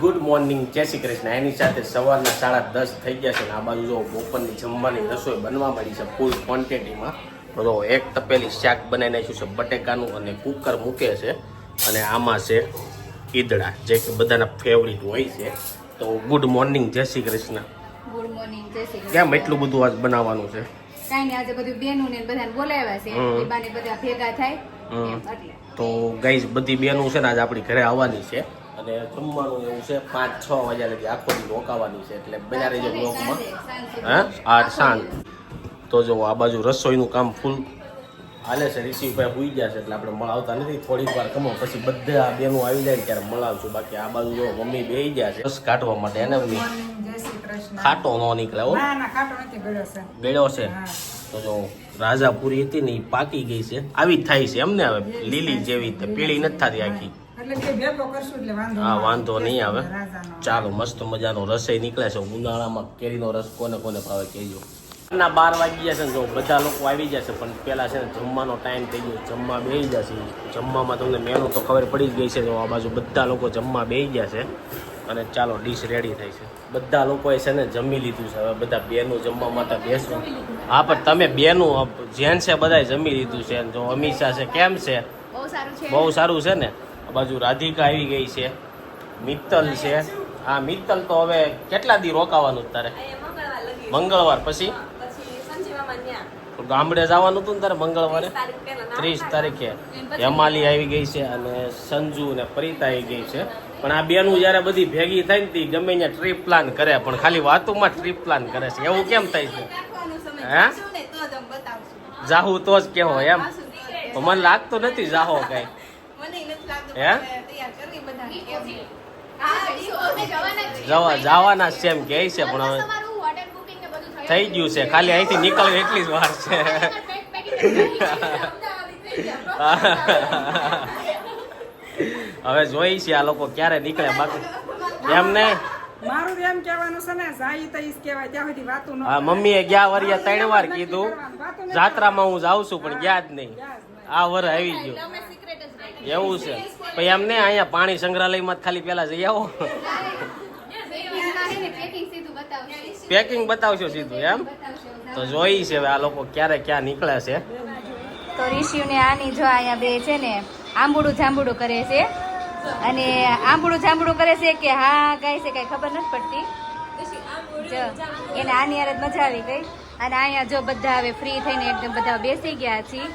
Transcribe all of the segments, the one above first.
Good morning જય શ્રી કૃષ્ણ. એની સાથે સવારના સાડા દસ થઈ ગયા છે ને આ બાજુ જો બપોરની જમવાની રસોઈ બનવા મળી છે ફૂલ ક્વોન્ટિટીમાં તો એક તપેલી શાક બનાવી નાખ્યું છે બટેકાનું અને કુકર મૂકે છે. અને આમાં છે ઈદડા જે કે બધાના ફેવરિટ હોય છે. તો ગુડ મોર્નિંગ જય શ્રી કૃષ્ણ. ગુડ મોર્નિંગ જય શ્રી કૃષ્ણ. કેમ એટલું બધું આજ બનાવવાનું છે? કાંઈ નહીં આજે બધું બેનું ને બધાને બોલાવ્યા છે. એ બાને બધા ભેગા થાય. તો ગાઈઝ બધી બેનું છે ને આજે આપણી ઘરે આવવાની છે. અને જમવાનું એવું છે પાંચ છ વાગ્યા લગી આખો દી રોકાવાની છે એટલે બના રહેજો બ્લોકમાં હા? આઠ સાંજ. તો જો આ બાજુ રસોઈનું કામ ફૂલ હાલે છે ઋષિભાઈ હોઈ ગયા છે એટલે આપણે મળાવતા નથી. થોડીક વાર કમો પછી બધા બેનું આવી જાય ત્યારે મળાવશું. બાકી આ બાજુ જો મમ્મી બે ગયા છે. રસ કાઢવા માટે એને મમ્મી? ખાટો ન નીકળે હો. ના ના ખાટો નથી ગળ્યો છે ગળ્યો છે? હા. તો જો રાજાપુરી હતી ને એ પાકી ગઈ છે. આવી જ થાય છે એમને હવે? લીલી જેવી પીળી નથી થતી આખી. હા વાંધો નહીં આવે. ચાલો મસ્ત મજાનો રસોઈ નીકળે છે. ઉનાળામાં કેરીનો રસ કોને કોને ભાવે કહેજો. ના બાર વાગી જશે ને જો બધા લોકો આવી જશે પણ પેલા છે ને જમવાનો ટાઈમ થઈ ગયો. જમવા બેસી જશે. જમવામાં તમને મેનુ તો ખબર પડી જ ગઈ છે જો આ બાજુ બધા લોકો જમવા બેસી જશે. અને ચાલો ડીશ રેડી થઈ છે. બધા લોકોએ છે ને જમી લીધું છે. હવે બધા બેનું જમવા માટે બેસવું હા પણ તમે બેનું જેન છે બધાએ જમી લીધું છે. જો અમીષા છે કેમ છે? બહુ સારું છે. બહુ સારું છે ને? બાજુ રાધિકા આવી ગઈ છે. મિત્તલ છે. હા, મિત્તલ તો હવે કેટલા દી રોકાવાનું તારે? મંગળવાર પછી? ગામડે જવાનું હતું ને તારે મંગળવારે? ત્રીસ તારીખે. હેમાલી આવી ગઈ છે અને સંજુ ને પરિતા આવી ગઈ છે. પણ આ બેનું જ્યારે બધી ભેગી થાય ને ગમે ત્યાં ટ્રીપ પ્લાન કરે. પણ ખાલી વાતોમાં ટ્રીપ પ્લાન કરે છે. એવું કેમ થાય છે? હે? જાહુ તો જ કેવો એમ. મને લાગતું નથી જાહો કઈ. હે? જવા જવાના છે એમ કહે છે પણ હવે થઈ ગયું છે. ખાલી અહીંથી નીકળવું એટલી જ વાર છે. હવે જોઈ છે આ લોકો ક્યારે નીકળે. બાકી એમ નહીં મારું એમ કહેવાનું છે ને જાય તો ઈ કહેવાય. ત્યાં સુધી વાતું ન આ મમ્મીએ ગયા વરિયા ત્રણ વાર કીધું. જાત્રામાં હું જાઉં છું પણ ગયા જ નહીં. આ વર આવી ગયો. એવું છે. પછી એમને અહીંયા પાણી સંગ્રહાલયમાં ખાલી પેલા જઈ આવો. પેકિંગ બતાવશો સીધું, એમ? તો જોઈ છે આ લોકો ક્યારે ક્યાં નીકળે છે. તો ઋષિને આની જો અહીંયા બે છે ને, આંબુડું જાંબુડું કરે છે. અને આંબુડું જાંબુડું કરે છે કે હા, કાંઈ છે, કાંઈ ખબર નથી પડતી. એને આની જ મજા આવી ગઈ. અને અહીંયા જો બધા હવે ફ્રી થઈને એકદમ બધા બેસી ગયા છીએ.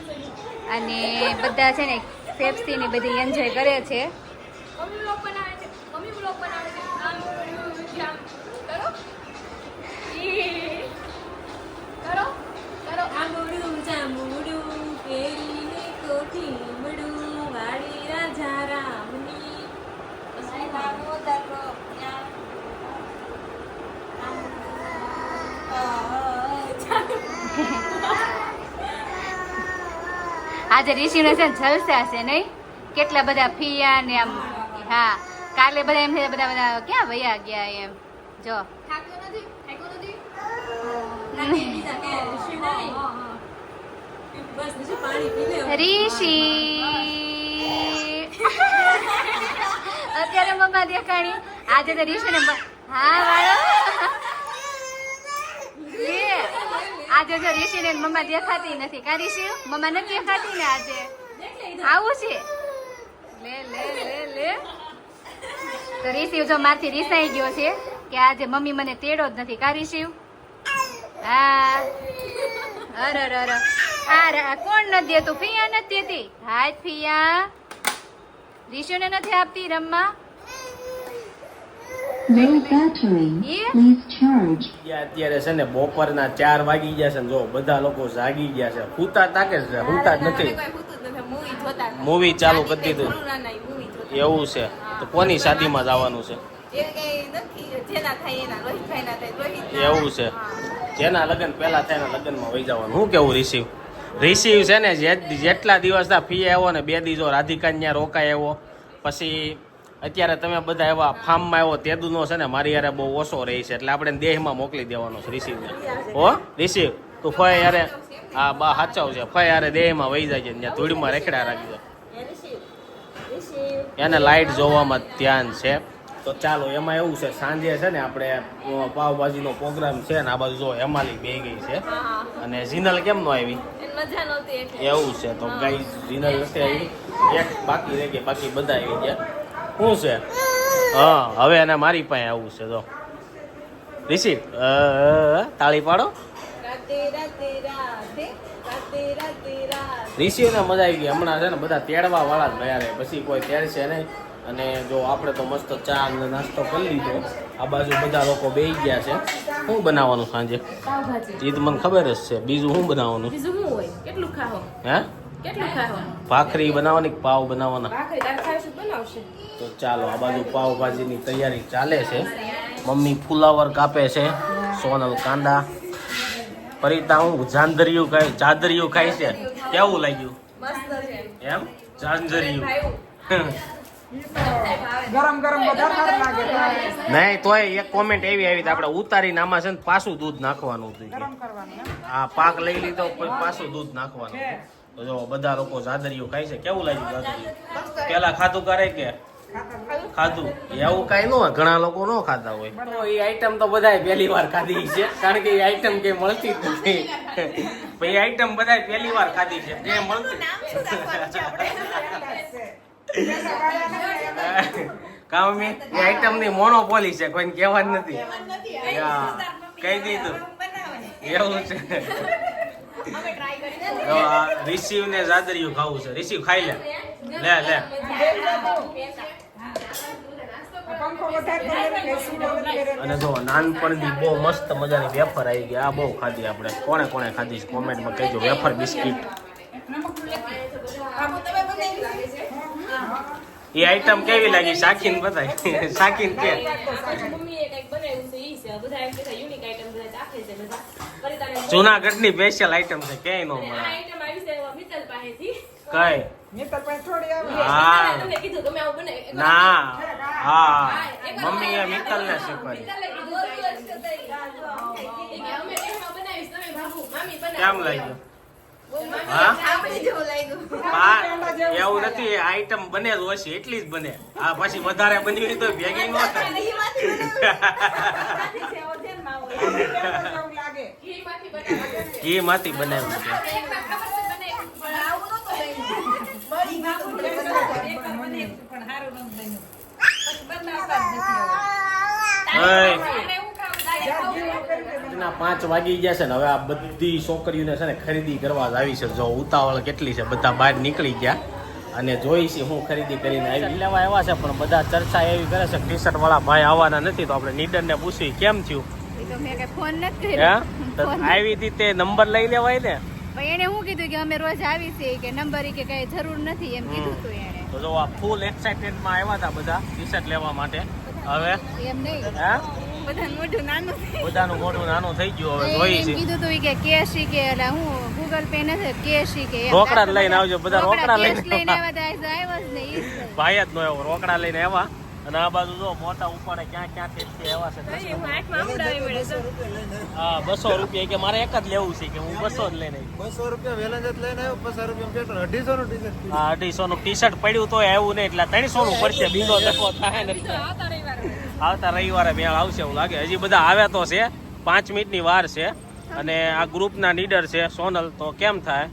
અને બધા છે ને પેપ્સી ને બધી એન્જોય કરે છે. આજે ઋષિને છે ને જલસા છે નહીં? કેટલા બધા ફિયા ને આમ હા. કાલે બધા એમ બધા બધા ક્યાં વયા ગયા એમ? જો. ઋષિ અત્યારે મમ્મા દેખાણી. આજે તો ઋષિ ને હા વાળો લે આજે જો ઋષિ મમ્મા દેખાતી નથી કા ઋષિ મમ્મા નથી દેખાતી ને આજે? આવું છે? લે લે લે લે. તો ઋષિ જો મારથી રિસાઈ ગયો છે કે આજે મમ્મી મને તેડો જ નથી કા ઋષિ હા. અર અર અર. આ કોણ નથી દેતું? ફિયા નથી દેતી? હાય, ફિયા. ઋષિને નથી આપતી રમવા? અત્યારે છે ને બપોરના ચાર વાગી ગયા છે ને જો બધા લોકો જાગી ગયા છે. હુતા તાકે છે હુતા જ નથી. મૂવી ચાલુ કરી દીધું. એવું છે. તો કોની શાદીમાં જવાનું છે? એવું છે. જેના લગ્ન પહેલા થાય એના લગ્નમાં વહી જવાનું. શું કેવું રિસીવ રિસીવ છે ને જેટલા દિવસના ફી આવ્યો ને બે દિવસો રાધિકા ત્યાં રોકાય આવ્યો. પછી અત્યારે તમે બધા એવા ફાર્મમાં એવો તેદુનો છે ને મારી યારે બહુ ઓછો રહે છે એટલે આપણે દેહમાં મોકલી દેવાનો છે રિસીવને હો રિસીવ તું ફય યારે હા બા સાચવ છે. ફય યારે દેહમાં વહી જાય છે ત્યાં ધૂળમાં રેખડા રાખજો એને લાઈટ જોવામાં ધ્યાન છે. તો ચાલો એમાં એવું છે સાંજે છે ને આપણે પાવભાજીનો પ્રોગ્રામ છે ને આ બાજુ જો હેમાલી બે ગઈ છે. અને જીનલ કેમ નો આવી એવું છે તો ગાઈ જીનલ નથી આવી. એક બાકી રહી ગઈ બાકી બધા આવી ગયા. શું છે? હા હવે એને મારી પાસે આવું છે અ, અ, તાળી પાડો. ઋષિઓને મજા આવી ગઈ. હમણાં છે ને બધા તેડવા વાળા જ ગયા રહે પછી કોઈ તેડશે નહીં. અને જો આપણે તો મસ્ત ચા અને નાસ્તો કરી લીધો. આ બાજુ બધા લોકો બેસી ગયા છે. શું બનાવવાનું સાંજે? એ તો મને ખબર જ છે. બીજું શું બનાવવાનું? બીજું શું હોય? કેટલું ખાવ? હે? કેટલું ખાવાનું ભાખરી બનાવવાની પાઉં પાવ બનાવવાના? ભાખરી તારે ખાવશે તો બનાવશે. તો ચાલો આ બાજુ પાવભાજીની તૈયારી ચાલે છે. મમ્મી ફુલાવર કાપે છે સોનલ કાંદા. પરિતા હું જાંદરિયું ખાય ચાદરિયું ખાય છે. કેવું લાગ્યું? એમ? જાંજરિયું ગરમ ગરમ નહીં તોય એક કોમેન્ટ એવી આવી આપણે ઉતારીને આમાં છે ને પાછું દૂધ નાખવાનું હતું. આ પાક લઈ લીધો પછી પાછું દૂધ નાખવાનું. તો જો બધા લોકો જાદરીઓ ખાય છે કેવું લાગ્યું જાદરિયું પેલા ખાધું કરે કે? ખાધું. એવું કઈ ન હોય ઘણા લોકો ન ખાતા હોય. એ આઈટમ તો બધાય પહેલી વાર ખાધી છે કારણ કે એ આઈટમ કે મળતી જ નથી. ભાઈ આઈટમ બધાય પહેલી વાર ખાધી છે કે મળતી. કામી એ આઈટમની મોનોપોલી છે કોઈને કહેવા જ નથી. કહી દીધું. એવું છે. રિસીવ ને જાદરિયું ખાવું છે. રિસીવ ખાઈ લે. લે લે. અને જો નાનપણથી બહુ મસ્ત મજાની વેફર આવી ગઈ. આ બહુ ખાધી આપણે. કોણે કોણે ખાધી છે? કોમેન્ટમાં કહેજો. Wafer biscuit. એ આઈટમ કેવી લાગી? શાકીન બતાય શાખીન કે? પરિતાને જુનાગઢની સ્પેશિયલ આઈટમ છે ક્યાંય ન મળે. આઈટમ આવી છે મિત્તલ પાસેથી. કઈ? મિત્તલ પાસે થોડી આવી હા. તમે કીધું તમે આવું બને. ના. હા. મમ્મી શીખવાડી. મિત્તલે. એ કે અમે એમાં બનાવીશ તમે બાબુ મામી બનાવો. કેમ લાગ્યું? એવું નથી આઈટમ બને જ ઓછી એટલી જ બને. આ પછી વધારે બની તો ભેગી ન થાય. ઘી માંથી બનાવ્યું છે? એવું પાંચ વાગી ગયા છે ને હવે આ બધી છોકરીઓને છે ને ખરીદી કરવા જ આવી છે. જો ઉતાવળ કેટલી છે? બધા બહાર નીકળી ગયા. અને જોઈ છે હું ખરીદી કરીને આવી. લેવા આવ્યા છે પણ બધા ચર્ચા એવી કરે છે ટી શર્ટ વાળા ભાઈ આવવાના નથી તો આપણે નીડર ને પૂછી કેમ થયું? ફોન નથી આવી હતી તે નંબર લઈ લેવાય ને? પણ એને હું કીધું કે અમે રોજ આવી છે કે નંબર કે કઈ જરૂર નથી એમ કીધું તું એને તો જો આ ફૂલ એક્સાઇટેડમાં આવ્યા હતા બધા ટીશર્ટ લેવા માટે. હવે? એમ નહીં. હા? બધા મોઢું નાનું બધાનું મોઢું નાનું થઈ ગયું હવે જોઈ છે. કીધું તું કે કેશી કે એટલે હું ગૂગલ પે ને કેશી કે રોકડા લઈને આવજો, બધા રોકડા લઈને લઈને આવ્યા તા, આવ્યા જ નહીં. ભાઈ જ નો એવો રોકડા લઈને આવ્યા. અને આ બાજુ જો મોટા ઉપાડે ક્યાં ક્યાંથી તે આવ્યા છે હું. હા બસો રૂપિયા કે મારે એક જ લેવું છે કે હું બસો જ લઈને બસો રૂપિયા વેલંજત લઈને આવ્યો બસો રૂપિયા પેટ્રોલ અઢીસો નું ટી શર્ટ આ અઢીસો નું ટી શર્ટ પડ્યું તો એવું નહીં એટલે ત્રણસો નું પડશે બીજો દેખો થાય ને. આવતા રવિવારે. મેળ આવશે એવું લાગે. હજી બધા આવ્યા તો છે પાંચ મિનિટની વાર છે અને આ ગ્રુપના લીડર છે સોનલ તો કેમ થાય?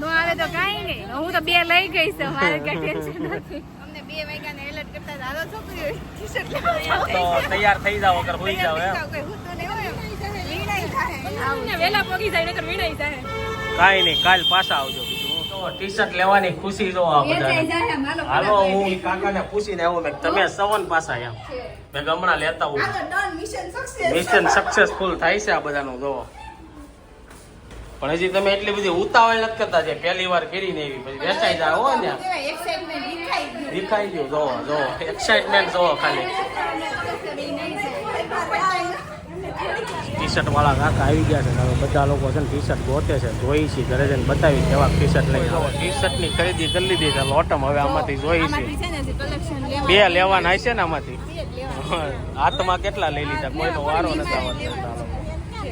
નો આવે તો કાઈ નહીં. હું તો બે લઈ ગઈ છું મારે કઈ ટેન્શન નથી. અમને બે વાગ્યાને તૈયાર થઈ જાવ વગર હોઈ જાવ એમ. કોઈ હોય. એમ. વીણાઈ થાય. ને વહેલા પોગી જાય નકર વીણાઈ જાય કાંઈ નહીં કાલ પાછા આવજો ટી શર્ટ લેવાની ખુશી જો આ એમ, હાલો હું કાકાને પૂછીને આવ્યો મેં તમે સવન પાછા એમ. મેં હમણાં લેતા હું. મિશન સક્સેસફુલ થાય છે આ બધાનું જોવો પણ હજી તમે એટલી બધી ઉતાવળ નથી કરતા જે પહેલી વાર કરીને એવી. પછી વેચાઈ જાય હો ને. દેખાઈ ગયું. જોવો જોવો એક્સાઇટમેન્ટ જોવો ખાલી. ટી શર્ટ વાળા કાકા આવી ગયા છે. હવે બધા લોકો છે ને ટી શર્ટ ગોતે છે. જોઈ છે ઘરે જઈને બતાવી કેવા ટી શર્ટ લઈ આવો. ટી શર્ટની ખરીદી કરી લીધી છે. લોટમ હવે આમાંથી જોઈ છે. છે બે લેવાના હશે ને આમાંથી. હાથમાં કેટલા લઈ લીધા? કોઈનો વારો નથી આવતો.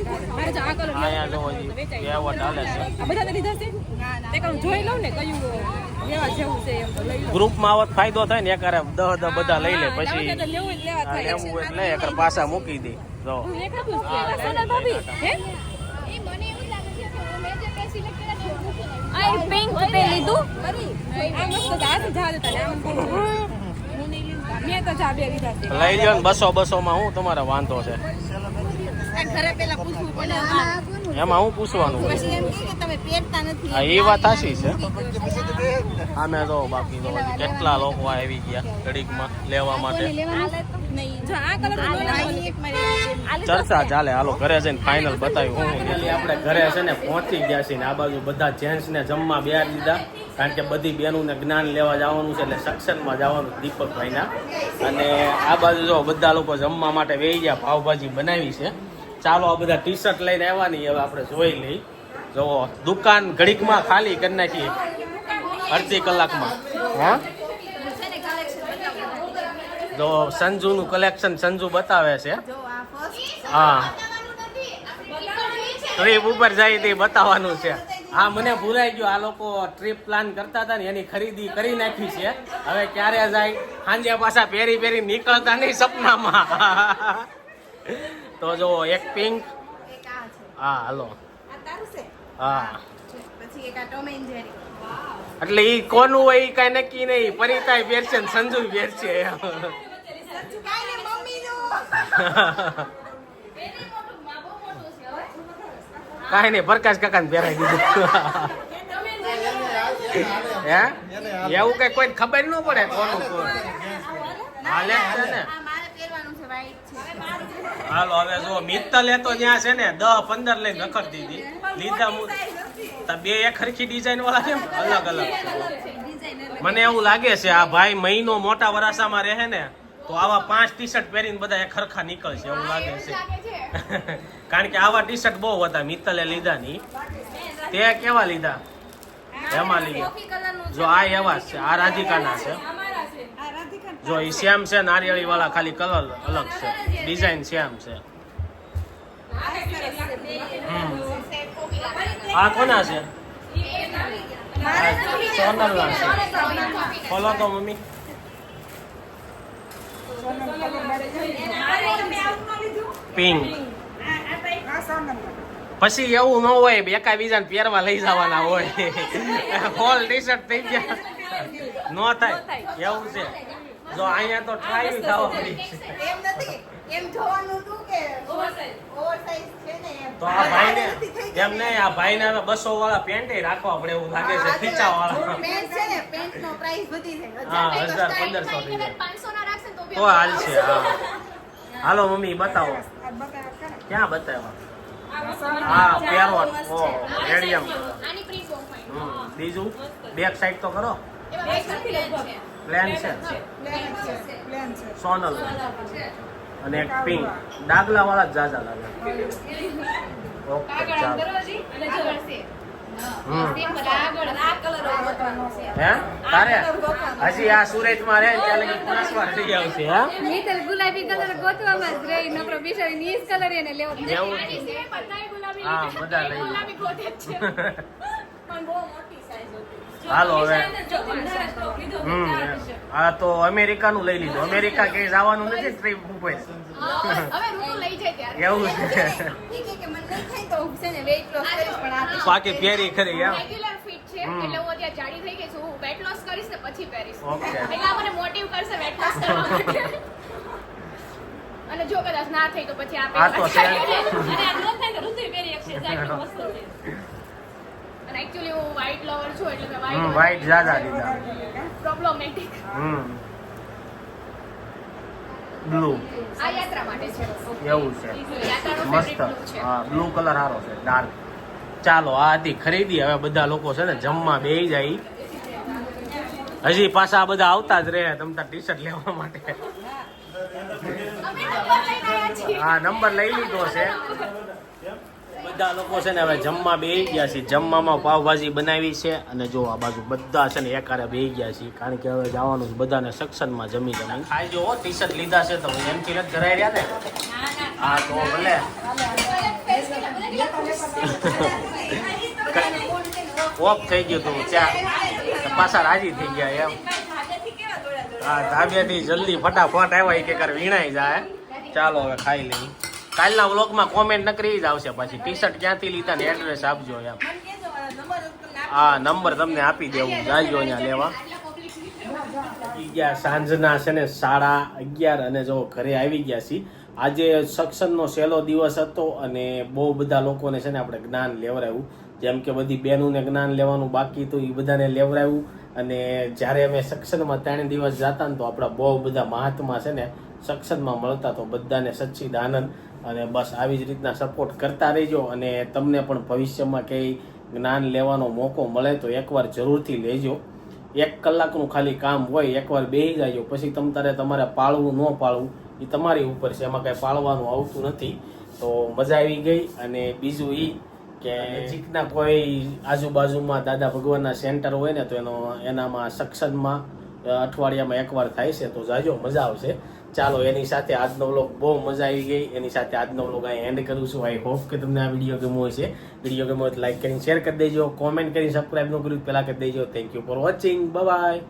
મારે જો આ કલર અહીંયા જો હજી બે વટ હાલે છે આ બધા લીધા છે ના, ના, તે કામ જોઈ લઉં ને કયું લેવા જેવું છે એમ તો લઈ લઉં ગ્રુપમાં આવત ફાયદો થાય ને એકારે દહ દહ બધા લઈ લે પછી લેવું જ લેવા થાય લેવું હોય એટલે એકર પાછા મૂકી દે જો હું આ પિંક લીધું? આ મસ્ત આમ. મેં તો લીધા છે. લઈ ને બસો બસો માં હું તમારે વાંધો છે. ઘરે પેલા પૂછવું પડે એમાં હું પૂછવાનું હોય? પછી એમ કે તમે પહેરતા નથી. હા એ વાત સાચી છે. આમે તો બાકી તો કેટલા લોકો આવી ગયા ઘડીકમાં લેવા માટે? નહીં. જો આ કલર એક મારી ચર્ચા ચાલે. હાલો ઘરે જઈને ફાઇનલ બતાવ્યું. હું આપણે ઘરે છે ને પહોંચી ગયા છીએ ને આ બાજુ બધા જેન્ટ્સ ને જમવા બે દીધા. કારણ કે બધી બહેનોને જ્ઞાન લેવા જવાનું છે એટલે સક્ષનમાં જવાનું દીપકભાઈના. અને આ બાજુ જો બધા લોકો જમવા માટે વેઈ ગયા પાવભાજી બનાવી છે. ચાલો, આ બધા ટી શર્ટ લઈને આવવાની, હવે આપણે જોઈ લઈ જો, દુકાન ઘડીકમાં ખાલી કરી નાખી. અડધી કલાકમાં. હા? જો, સંજુનું કલેક્શન સંજુ બતાવે છે. હા. ટ્રીપ ઉપર જાય તે બતાવવાનું છે. હા, મને ભૂલાઈ ગયું. આ લોકો ટ્રીપ પ્લાન કરતા હતા ને, એની ખરીદી કરી નાખી છે. હવે ક્યારે જાય? સાંજે પાછા પહેરી પહેરી નીકળતા નહીં સપનામાં. તો જો એક પિંક હા હાલો. હા. પછી એક આ ટોમ એન્ડ જેરી. એટલે ઈ કોનું હોય ઈ કઈ નક્કી નહીં. પરિતાય પહેરશે ને સંજુ પહેરશે કાઈ ને મમ્મી નો કાંઈ નહીં પ્રકાશ કાકાને પહેરાવી દીધું. હે? એવું કઈ કોઈ ખબર ન પડે કોનું કોણ. હાલે છે ને મારે પહેરવાનું છે વ્હાઈટ છે હાલો હવે જો મિત્તલ એ તો ત્યાં છે ને દસ પંદર લઈને રખડ દીધી. લીધા તો બે એક ખરખી ડિઝાઇન વાળા છે અલગ અલગ. છે મને એવું લાગે છે આ ભાઈ મહિનો મોટા વરાસામાં રહે ને તો આવા પાંચ ટી શર્ટ પહેરીને બધા એક ખરખા નીકળશે એવું લાગે છે. કારણ કે આવા ટી શર્ટ બહુ હતા મિત્તલે લીધા ની તે કેવા લીધા? એમાં લીધા. જો આ એવા છે આ રાધિકાના છે. જો એ છે નારિયેળી વાળા ખાલી કલર અલગ છે. ડિઝાઇન શ્યામ છે. આ કોના છે? સોનલના છે. ખોલો તો મમ્મી. પિંક પછી એવું ન હોય એકા બીજાને પહેરવા લઈ જવાના હોય. ફોલ ટી શર્ટ થઈ ગયા. ન થાય. એવું છે. જો અહીંયા તો ટ્રાય થવા પડી એમ નથી. એમ જોવાનું હતું કે ઓવરસાઇઝ છે ને એમ. તો આ ભાઈને એમ નહીં આ ભાઈને હવે બસો વાળા પેન્ટ રાખવા પડે એવું લાગે છે ખીચા વાળા પેન્ટ છે ને પેન્ટ નો પ્રાઇસ વધી જાય. હા હજાર પંદરસો થઈ જાય. પાંચસો ના રાખશે તો તો હાલ છે હા. હાલો મમ્મી બતાવો. ક્યાં બતાવ્યા? હા પેરોટ ઓ રેડિયમ આની પ્રિન્ટ બહુ બીજું? બેક સાઈડ તો કરો બેક સાઈડ છે. પ્લેન છે. સોનલ. અને એક પિંક ડાગલા વાળા જ જાજા લાગે. ઓકે ચાલો. હજી? આ સુરતમાં રહે ને ત્યાં લગી પાંચ વાર થઈ આવશે હા? મિત્ર ગુલાબી કલર ગોતવામાં જ રહી. નકરો નીસ કલર એને લેવો ગુલાબી હા, બધા લઈ ગુલાબી ગોતે છે. પણ બહુ મોટી સાઈઝ હતી. હાલો હવે. હમ. આ તો અમેરિકાનું લઈ લીધું. અમેરિકા ક્યાંય જવાનું નથી ટ્રીપ ઉપર હા, હવે રૂમ લઈ જાય ત્યારે. એવું છે. હું બાકી પહેરી ખરી એમ રેગ્યુલર ફિટ છે હમ. એટલે હું અત્યારે જાડી થઈ ગઈ છું. હું વેટ લોસ કરીશ ને પછી પહેરીશ. એટલે મને મોટિવ કરશે વેટ લોસ કરવા માટે. અને જો કદાચ ના થઈ તો પછી આ આ તો છે. અને આ ન થાય તો ઋતુ પહેરી શકશે જાડી મસ્ત છે. અને એકચ્યુઅલી હું વ્હાઈટ લવર છું એટલે મેં વ્હાઈટ વ્હાઈટ જાજા લીધા પ્રોબ્લેમેટિક હમ. બ્લુ આ યાત્રા માટે છે. એવું છે. મસ્ત. હા બ્લુ કલર સારો છે ડાર્ક ચાલો આ હતી ખરીદી. હવે બધા લોકો છે ને જમવા બે જાય. હજી પાછા બધા આવતા જ રહે તમતા ટી શર્ટ લેવા માટે. હા નંબર લઈ લીધો છે. બધા લોકો છે ને હવે જમવા બેહી ગયા છે. જમવામાં પાવભાજી બનાવી છે અને જો આ બાજુ બધા છે ને એકારે બેહી ગયા છે. કારણ કે હવે જવાનું બધાને સેક્શનમાં જમી જમી. ખાઈ જો ટી શર્ટ લીધા છે તો એમથી નથી ધરાઈ રહ્યા ને? હા તો ભલે. ઓફ થઈ ગયું તું ચા. પાછા રાજી થઈ ગયા એમ. હા ધાબેથી જલ્દી ફટાફટ આવ્યા એક એકર વીણાઈ જાય. ચાલો હવે ખાઈ લઈ કાલના વ્લોગમાં કોમેન્ટ નકરી જ આવશે પછી. ટી શર્ટ ક્યાંથી લીધા ને એડ્રેસ આપજો એમ. હા નંબર તમને આપી દેવું. જાજો અહીંયા લેવા. ગયા સાંજના છે ને સાડા અગિયાર અને જો ઘરે આવી ગયા છીએ. આજે સક્ષમનો સહેલો દિવસ હતો અને બહુ બધા લોકોને છે ને આપણે જ્ઞાન લેવડાવ્યું જેમ કે બધી બહેનોને જ્ઞાન લેવાનું બાકી હતું એ બધાને લેવડાવ્યું અને જ્યારે અમે સક્ષમમાં ત્રણ દિવસ જતા ને તો આપણા બહુ બધા મહાત્મા છે ને સક્ષમમાં મળતા તો બધાને સચ્ચિદ આનંદ અને બસ આવી જ રીતના સપોર્ટ કરતા રહેજો અને તમને પણ ભવિષ્યમાં કંઈ જ્ઞાન લેવાનો મોકો મળે તો એકવાર જરૂરથી લેજો. એક કલાકનું ખાલી કામ હોય એકવાર બેસી જાજો. પછી તમ તારે તમારે પાળવું ન પાળવું એ તમારી ઉપર છે. એમાં કાંઈ પાળવાનું આવતું નથી. તો મજા આવી ગઈ અને બીજું એ કે નજીકના કોઈ આજુબાજુમાં દાદા ભગવાનના સેન્ટર હોય ને તો એનો એનામાં સક્ષનમાં અઠવાડિયામાં એકવાર થાય છે તો જાજો. મજા આવશે. ચાલો, એની સાથે આજનો વ્લોગ બહુ મજા આવી ગઈ. એની સાથે આજનો વ્લોગ અહીં એન્ડ કરું છું. આઈ હોપ કે તમને આ વીડિયો ગમો હશે. વીડિયો ગમો લાઈક કરીને શેર કરી દેજો. કોમેન્ટ કરીને સબસ્ક્રાઈબ ન કર્યું પહેલાં કરી દેજો. Thank you for watching bye